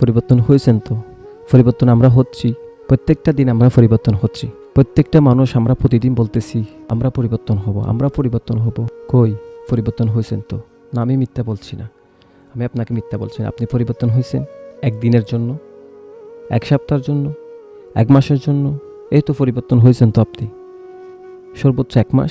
পরিবর্তন হয়েছেন তো? পরিবর্তন আমরা হচ্ছি। প্রত্যেকটা দিন আমরা পরিবর্তন হচ্ছি। প্রত্যেকটা মানুষ আমরা প্রতিদিন বলতেছি, আমরা পরিবর্তন হব, আমরা পরিবর্তন হব। কই? পরিবর্তন হয়েছেন তো? না, আমি মিথ্যা বলছি না। আমি আপনাকে মিথ্যা বলছি আপনি পরিবর্তন হয়েছেন একদিনের জন্য? এক সপ্তাহের জন্য? এক মাসের জন্য? এই তো পরিবর্তন হয়েছেন তো আপনি। সর্বোচ্চ এক মাস,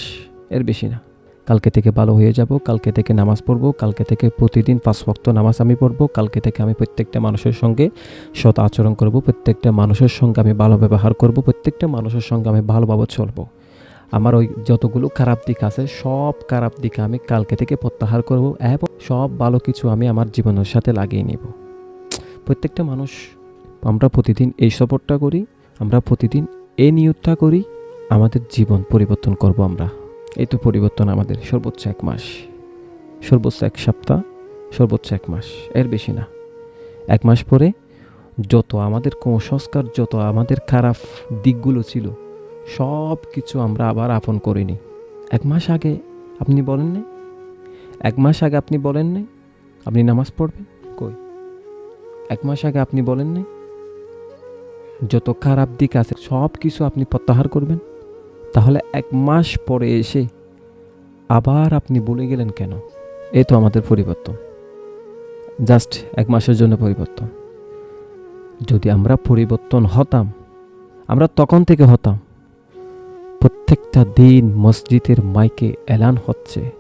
এর বেশি না। কালকে থেকে ভালো হয়ে যাব, কালকে থেকে নামাজ পড়ব, কালকে থেকে প্রতিদিন পাঁচ ওয়াক্ত নামাজ আমি পড়ব, কালকে থেকে আমি প্রত্যেকটা মানুষের সঙ্গে সৎ আচরণ করব, প্রত্যেকটা মানুষের সঙ্গে আমি ভালো ব্যবহার করব, প্রত্যেকটা মানুষের সঙ্গে আমি ভালোভাবে চলবো। আমার ওই যতগুলো খারাপ দিক আছে, সব খারাপ দিক আমি কালকে থেকে প্রত্যাহার করব এবং সব ভালো কিছু আমি আমার জীবনের সাথে লাগিয়ে নেব। প্রত্যেকটা মানুষ, আমরা প্রতিদিন এই সফরটা করি, আমরা প্রতিদিন এই নিয়তটা করি, আমাদের জীবন পরিবর্তন করব আমরা। এই তো পরিবর্তন আমাদের, সর্বোচ্চ এক মাস। সর্বোচ্চ এক সপ্তাহ, সর্বোচ্চ এক মাস, এর বেশি না। এক মাস পরে যত আমাদের কুসংস্কার, যত আমাদের খারাপ দিকগুলো ছিল সব কিছু আমরা আবার আপন করিনি। এক মাস আগে আপনি বলেন নাই? এক মাস আগে আপনি বলেন নাই? আপনি নামাজ পড়বেন? কই? এক মাস আগে আপনি বলেন নাই? যত খারাপ দিক আছে সব কিছু আপনি প্রত্যাহার করবেন? তাহলে এক মাস পরে এসে আবার আপনি বলে গেলেন কেন? এ তো আমাদের পরিবর্তন। জাস্ট এক মাসের জন্য পরিবর্তন। যদি আমরা পরিবর্তন হতাম, আমরা তখন থেকে হতাম। প্রত্যেকটা দিন মসজিদের মাইকে এলান হচ্ছে।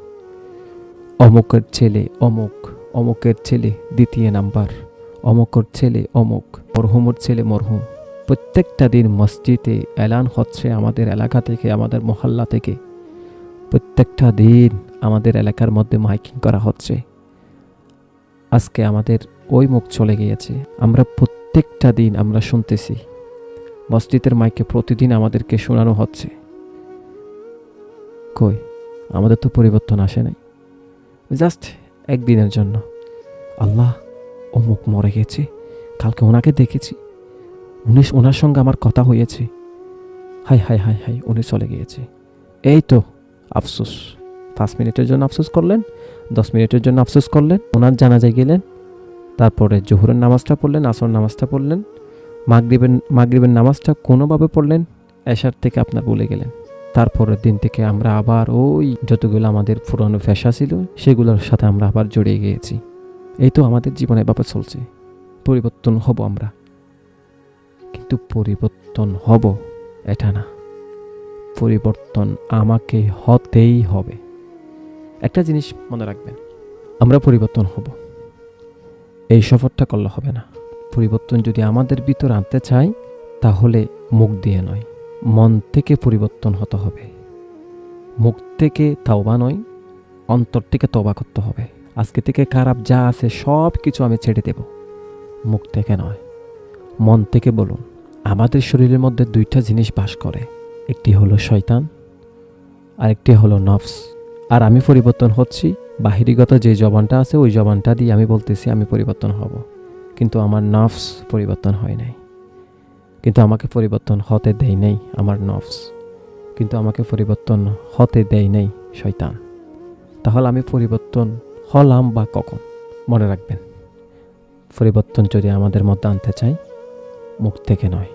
অমুকের ছেলে অমুক, অমুকের ছেলে দ্বিতীয় নাম্বার, অমুকের ছেলে অমুক, মরহুমের ছেলে মরহুম। প্রত্যেকটা দিন মসজিদে এলান হচ্ছে আমাদের এলাকা থেকে, আমাদের মহল্লা থেকে। প্রত্যেকটা দিন আমাদের এলাকার মধ্যে মাইকিং করা হচ্ছে। আজকে আমাদের ওই মুখ চলে গিয়েছে। আমরা প্রত্যেকটা দিন আমরা শুনতেছি। মসজিদের মাইকে প্রতিদিন আমাদেরকে শোনানো হচ্ছে। কই? আমাদের তো পরিবর্তন আসে নাই। জাস্ট একদিনের জন্য। আল্লাহ অমুক মরে গেছে। কালকে ওনাকে দেখেছি। উনি ওনার সঙ্গে আমার কথা হয়েছে। হাই হাই হাই হাই, উনি চলে গিয়েছে। এই তো, আফসোস। পাঁচ মিনিটের জন্য আফসোস করলেন, দশ মিনিটের জন্য আফসোস করলেন, ওনার জানাজায় গেলেন, তারপরে জোহরের নামাজটা পড়লেন আসর নামাজটা পড়লেন, মাগরিবের মাগরিবের নামাজটা কোনোভাবে পড়লেন, এশার থেকে আপনার বলে গেলেন। তারপরের দিন থেকে আমরা আবার ওই যতগুলো আমাদের পুরনো ফ্যাশা ছিল, সেগুলোর সাথে আমরা আবার জড়িয়ে গিয়েছি। এই তো আমাদের জীবনে ব্যাপার চলছে। পরিবর্তন হব আমরা। কিন্তু পরিবর্তন হব, এটা না। পরিবর্তন আমাকে হতেই হবে। একটা জিনিস মনে রাখবেন, আমরা পরিবর্তন হব। এই সফরটা করলে হবে না। পরিবর্তন যদি আমাদের ভিতর আনতে চাই, তাহলে মুখ দিয়ে নয়, মন থেকে পরিবর্তন হতে হবে। মুখ থেকে তাওবা নয়, অন্তর থেকে তবা করতে হবে। আজকে থেকে খারাপ যা আছে সব কিছু আমি ছেড়ে দেব। মুখ থেকে নয়, মন থেকে বলুন। আমাদের শরীরের মধ্যে দুইটা জিনিস বাস করে। একটি হলো শয়তান আর একটি হলো নফস। আর আমি পরিবর্তন হচ্ছি, বাহিরিগত যে জবানটা আছে, ওই জবানটা দিয়ে আমি বলতেছি আমি পরিবর্তন হব। কিন্তু আমার নফস পরিবর্তন হয় নাই। কিন্তু আমাকে পরিবর্তন হতে দেয় নাই আমার নফস। কিন্তু আমাকে পরিবর্তন হতে দেয় নাই শয়তান। তাহলে আমি পরিবর্তন হলাম বা কখন? মনে রাখবেন। পরিবর্তন যদি আমাদের মধ্যে আনতে চাই মুখ থেকে নয়,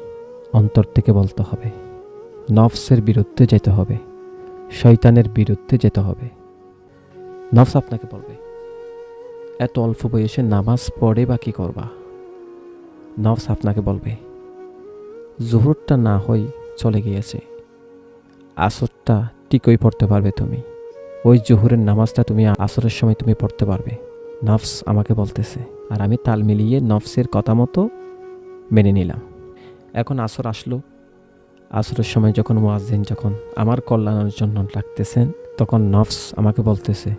অন্তর থেকে বলতে হবে। নফসের বিরুদ্ধে যেতে হবে, শয়তানের বিরুদ্ধে যেতে হবে। নফস আপনাকে বলবে, এত অল্প বয়সে নামাজ পড়ে বা কী করবা? নফস আপনাকে বলবে, জোহরটা না হই চলে গিয়েছে, আসরটা ঠিকই পড়তে পারবে তুমি। ওই জোহরের নামাজটা তুমি আসরের সময় তুমি পড়তে পারবে। নফস আমাকে বলতেছে, আর আমি তাল মিলিয়ে নফসের কথা মতো মেনে নিলাম। এখন আসর আসলো। আসরের সময় যখন মুয়াজ্জিন যখন আমার কল্যাণের জন্য ডাকতেছেন, তখন নফস আমাকে বলতেছে,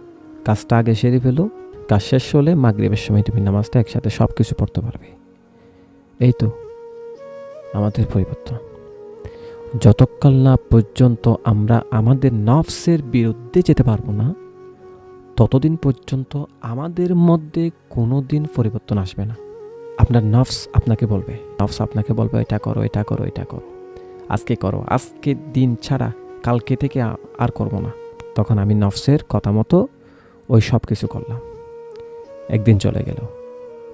কাজটা আগে সেরে ফেলো। কাজ শেষ হলে মাগরিবের সময় তুমি নামাজটা একসাথে সব কিছু পড়তে পারবে। এই তো আমাদের পরিবর্তন। যতক্ষণ না পর্যন্ত আমরা আমাদের নফসের বিরুদ্ধে যেতে পারব না, ততদিন পর্যন্ত আমাদের মধ্যে কোনো দিন পরিবর্তন আসবে না। আপনার নফস আপনাকে বলবে। নফস আপনাকে বলবে, এটা করো এটা করো এটা করো। আজকে করো। আজকে দিন ছাড়া কালকে থেকে আর করব না। তখন আমি নফসের কথা মতো ওই সব কিছু করলাম। একদিন চলে গেল।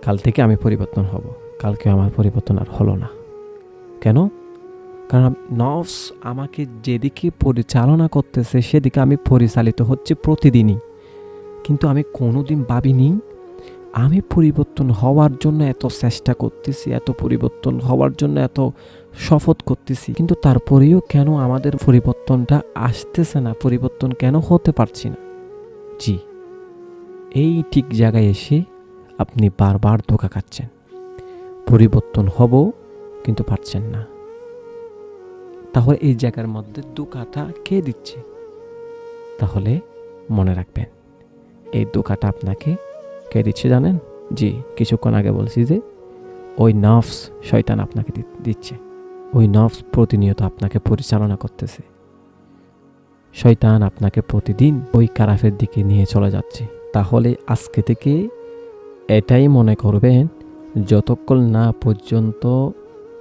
কাল থেকে আমি পরিবর্তন হব। কালকে আমার পরিবর্তন আর হলো না। কেন? কারণ নফস আমাকে যেদিকে পরিচালনা করতেছে, সেদিকে আমি পরিচালিত হচ্ছে প্রতিদিনই। কিন্তু আমি কোনোদিন ভাবিনি আমি পরিবর্তন হওয়ার জন্য এত চেষ্টা করতেছি, এত পরিবর্তন হওয়ার জন্য এত শপথ করতেছি, কিন্তু তারপরেও কেন আমাদের পরিবর্তনটা আসতেছে না? পরিবর্তন কেন হতে পারছি না? জি, এই ঠিক জায়গায় এসে আপনি বারবার ধোকা খাচ্ছেন। পরিবর্তন হব, কিন্তু পারছেন না। তাহলে এই জায়গার মধ্যে ধোকাটা কে দিচ্ছে? তাহলে মনে রাখবেন, এই ধোকাটা আপনাকে কে দিচ্ছে জানেন? জি, কিছুক্ষণ আগে বলছি যে, ওই নফস শয়তান আপনাকে দিচ্ছে। ওই নফস প্রতিনিয়ত আপনাকে পরিচালনা করতেছে। শয়তান আপনাকে প্রতিদিন ওই কারাফের দিকে নিয়ে চলে যাচ্ছে। তাহলে আজকে থেকে এটাই মনে করবেন, যতক্ষণ না পর্যন্ত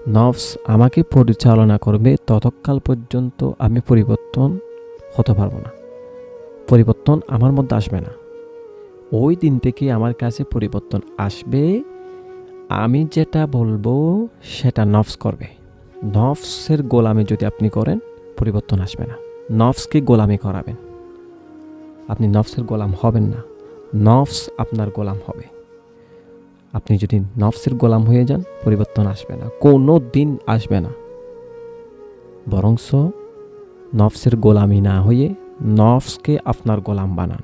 নফস আমাকে পরিচালনা করবে, ততকাল পর্যন্ত আমি পরিবর্তন হতে পারব না। পরিবর্তন আমার মধ্যে আসবে না। ওই দিন থেকে আমার কাছে পরিবর্তন আসবে। আমি যেটা বলব, সেটা নফস করবে। নফসের গোলামি যদি আপনি করেন, পরিবর্তন আসবে না। নফসকে গোলামি করাবেন। আপনি নফসের গোলাম হবেন না। নফস আপনার গোলাম হবে। আপনি যদি নফসের গোলাম হয়ে যান, পরিবর্তন আসবে না। কোনো দিন আসবে না। বরংস নফসের গোলামি না হয়ে নফসকে আপনার গোলাম বানান।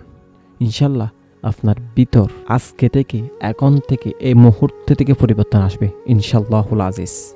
ইনশাল্লাহ আপনার ভিতর আজকে থেকে এখন থেকে এই মুহূর্ত থেকে পরিবর্তন আসবে ইনশাল্লাহুল আজিজ।